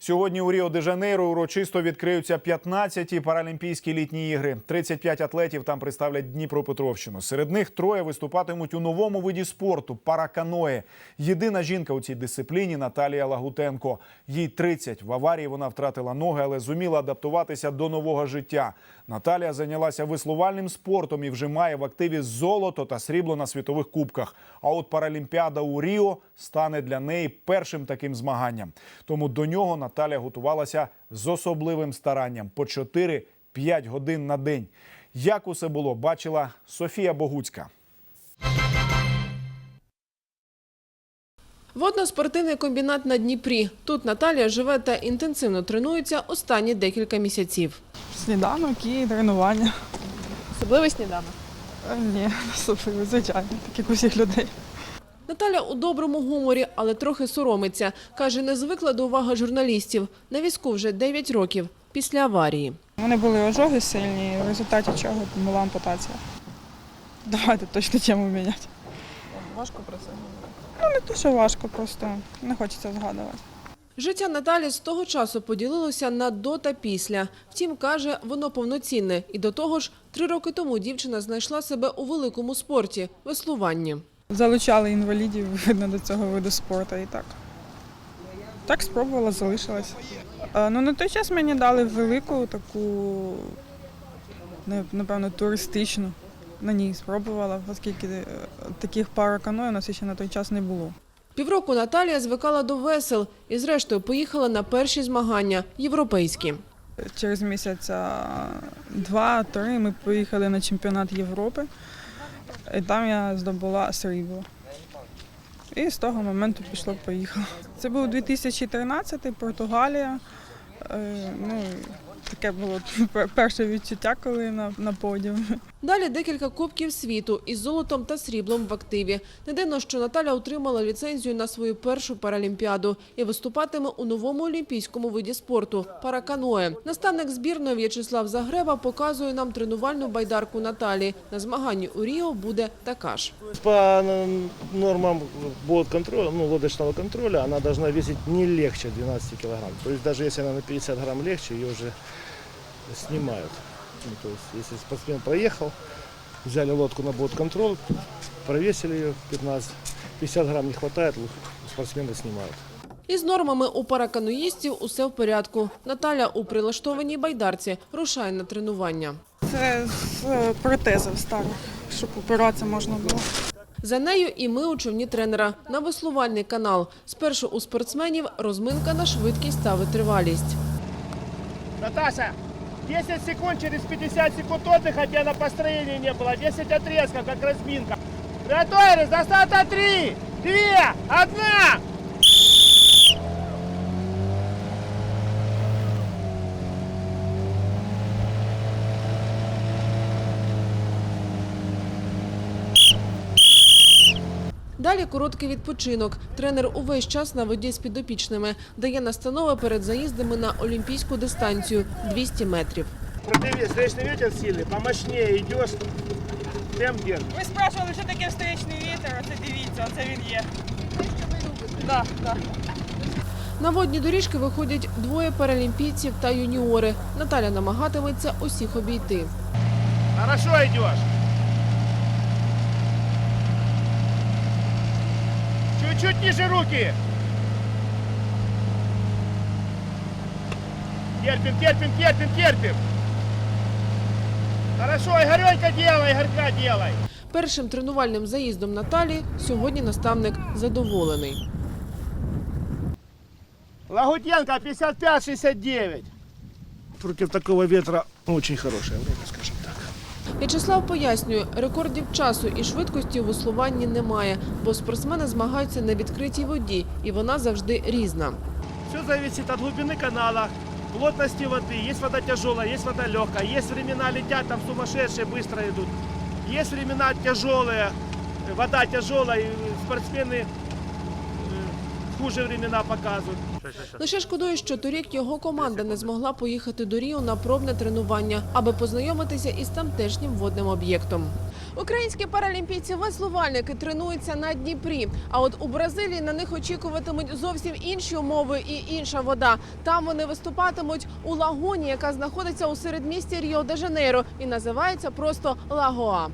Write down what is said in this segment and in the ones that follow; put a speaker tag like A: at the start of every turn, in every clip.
A: Сьогодні у Ріо де Жанейро урочисто відкриються 15-ті паралімпійські літні ігри. 35 атлетів там представлять Дніпропетровщину. Серед них троє виступатимуть у новому виді спорту параканое. Єдина жінка у цій дисципліні Наталія Лагутенко. Їй 30. В аварії вона втратила ноги, але зуміла адаптуватися до нового життя. Наталія зайнялася веслувальним спортом і вже має в активі золото та срібло на світових кубках. А от Паралімпіада у Ріо стане для неї першим таким змаганням. Тому до нього Наталя готувалася з особливим старанням по 4-5 годин на день. Як усе було, бачила Софія Богуцька.
B: Водно-спортивний комбінат на Дніпрі. Тут Наталія живе та інтенсивно тренується останні декілька місяців.
C: Сніданок і тренування.
B: Особливий сніданок.
C: Е, Ні, особливо, звичайно, так як у всіх людей.
B: Наталя у доброму гуморі, але трохи соромиться. Каже, не звикла до уваги журналістів. На візку вже 9 років після аварії.
C: У мене були ожоги сильні, в результаті чого була ампутація. Давайте точно тему міняти.
B: Важко про це. говорити?
C: Ну, не те, що важко, просто не хочеться згадувати.
B: Життя Наталі з того часу поділилося на до та після. Втім, каже, воно повноцінне. І до того ж, три роки тому дівчина знайшла себе у великому спорті – веслуванні.
C: Залучали інвалідів видно до цього виду спорту і так. Так спробувала, залишилась. Е, Ну, на той час мені дали велику таку, напевно, туристичну. На ній спробувала, оскільки е, таких параканої у нас ще на той час не було.
B: Півроку Наталія звикала до весел і зрештою поїхала на перші змагання – європейські.
C: Через місяця два-три ми поїхали на чемпіонат Європи, і там я здобула срібло. І з того моменту пішло поїхало. Це був 2013 Португалія. Е, Ну, таке було пер- перше відчуття, коли на, на подіумі.
B: Далі декілька кубків світу із золотом та сріблом в активі. Не дивно, що Наталя отримала ліцензію на свою першу паралімпіаду і виступатиме у новому олімпійському виді спорту – параканое. Наставник збірної В'ячеслав Загреба показує нам тренувальну байдарку Наталі. На змаганні у Ріо буде така ж.
D: По н- нормам контроля, ну, лодочного контроля, она должна весить не легче 12 килограмм. То есть даже если она на 50 грамм легче, ее уже снимают. Ну, то есть если спортсмен проехал, взяли лодку на контроль, провесили ее 15, 50 грамм не хватает, спортсмена снимают.
B: Із нормами у паракануїстів усе в порядку. Наталя у прилаштованій байдарці рушає на тренування.
C: Це з е, протезів старих, щоб опиратися можна було.
B: За нею і ми у човні тренера на веслувальний канал. Спершу у спортсменів розминка на швидкість та витривалість.
D: Наташа, 10 секунд, через 50 секунд отдыха, тебя на построении не было. 10 отрезков, как разминка. Готовились, до старта 3, 2, 1.
B: Далі короткий відпочинок. Тренер увесь час на воді з підопічними. Дає настанови перед заїздами на олімпійську дистанцію – 200 метрів.
D: Противи, встречный ветер сильный, помощнее идешь, темп держишь.
C: Ви спрашували, що таке встречний вітер, оце дивіться, оце він є. Да, да.
B: На водні доріжки виходять двоє паралімпійців та юніори. Наталя намагатиметься усіх обійти.
D: Хорошо идешь. Чуть-чуть ниже руки. Терпим, терпим, терпим, терпим. Хорошо, Игоренька делай, Игорька делай.
B: Першим тренувальним заїздом Наталі сьогодні наставник задоволений.
D: Лагутенко 55-69. Против такого ветра очень хорошее время, скажем так.
B: В'ячеслав пояснює, рекордів часу і швидкості у веслуванні немає, бо спортсмени змагаються на відкритій воді, і вона завжди різна.
D: Все зависит от глубины канала, плотности воды. Есть вода тяжелая, есть вода легкая. Есть времена летят, там сумасшедшие быстро идут. Есть времена тяжелые, э, вода тяжелая, и спортсмены э, хуже времена показывают.
B: Лише шкодує, що торік його команда не змогла поїхати до Ріо на пробне тренування, аби познайомитися із тамтешнім водним об'єктом. Українські паралімпійці веслувальники тренуються на Дніпрі. А от у Бразилії на них очікуватимуть зовсім інші умови і інша вода. Там вони виступатимуть у лагуні, яка знаходиться у середмісті Ріо-де-Жанейро і називається просто Лагоа.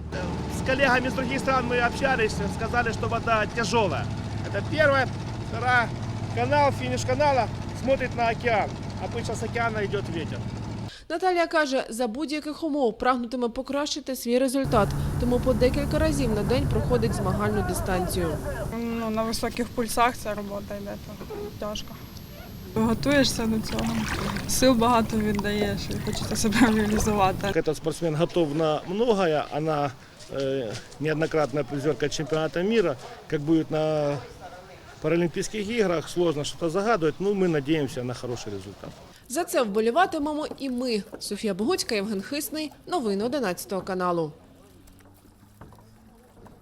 E: с коллегами из других стран мы общались, сказали, что вода тяжелая. Это первая, вторая. Канал, финиш канала смотрит на океан. Обычно с океана идет ветер.
B: Наталія каже, за будь-яких умов прагнутиме покращити свій результат, тому по декілька разів на день проходить змагальну дистанцію.
C: Ну, на високих пульсах ця робота йде, то тяжко. Готуєшся до цього, сил багато віддаєш і хочеться себе реалізувати.
D: Этот спортсмен готов на многое. Она э, неоднократная призерка чемпионата мира. Как будет на Паралимпийских іграх сложно что-то загадывать. Ну ми надіємося на хороший результат.
B: За це вболіватимемо і ми. Софія Богуцька, Євген Хисний. Новини 11 каналу.